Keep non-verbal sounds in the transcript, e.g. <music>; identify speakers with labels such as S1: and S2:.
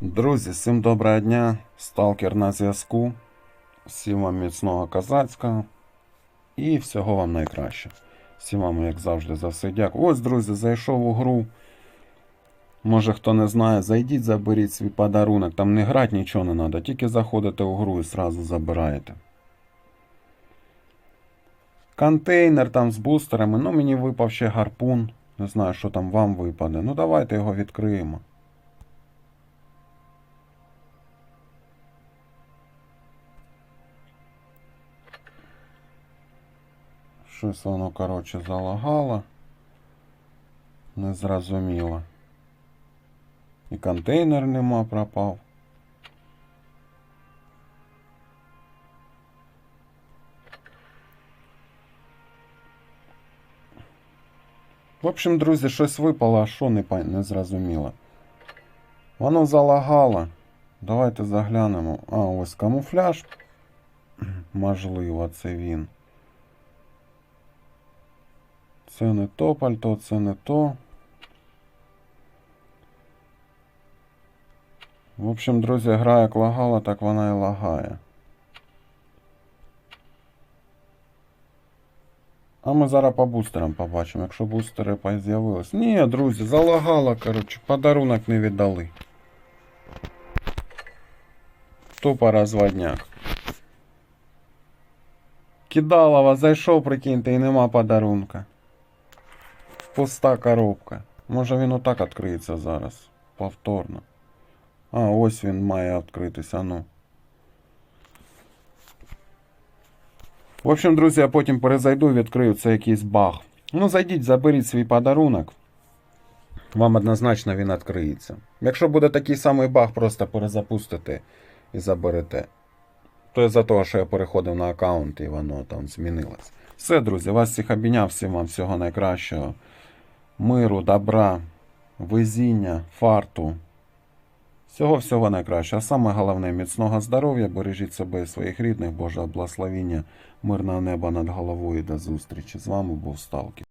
S1: Друзі, всім доброго дня. Сталкер на зв'язку. Всім вам міцного козацького. І всього вам найкраще. Всім вам, як завжди, за все дякую. Ось, друзі, зайшов у гру. Може хто не знає, зайдіть, заберіть свій подарунок. Там не грати нічого не треба, тільки заходите у гру і сразу забираєте. Контейнер там з бустерами. Ну, мені випав ще гарпун. Не знаю, що там вам випаде. Ну, давайте його відкриємо. Щось воно, коротше, залагало. Незрозуміло. І контейнер нема пропав. В общем, друзі, щось випало, а що не, не зрозуміло. Воно залагало. Давайте заглянемо. А, ось камуфляж. <clears throat> Можливо, це він. Це не то пальто, це не то. В общем, друзі, гра як лагала, так вона і лагає. А ми зараз по бустерам побачимо, якщо бустери з'явились. Ні, друзі, залагало, коротше, подарунок не віддали. Тупо розводняк. Кидалова зайшов, прикиньте, і нема подарунка. Пуста коробка. Може він отак відкриється зараз. Повторно. А, ось він має відкритися, ну. В общем, друзі, я потім перезайду, відкрию це якийсь баг. Ну, зайдіть, заберіть свій подарунок. Вам однозначно він відкриється. Якщо буде такий самий баг, просто перезапустите і заберете. То із-за того, що я переходив на аккаунт і воно там змінилось. Все, друзі, вас всіх обійняв, всім вам всього найкращого. Миру, добра, везіння, фарту. Всього-всього найкраще. А саме головне міцного здоров'я, бережіть себе і своїх рідних, Божого благословіння, мирного неба над головою до зустрічі. З вами був Сталкер.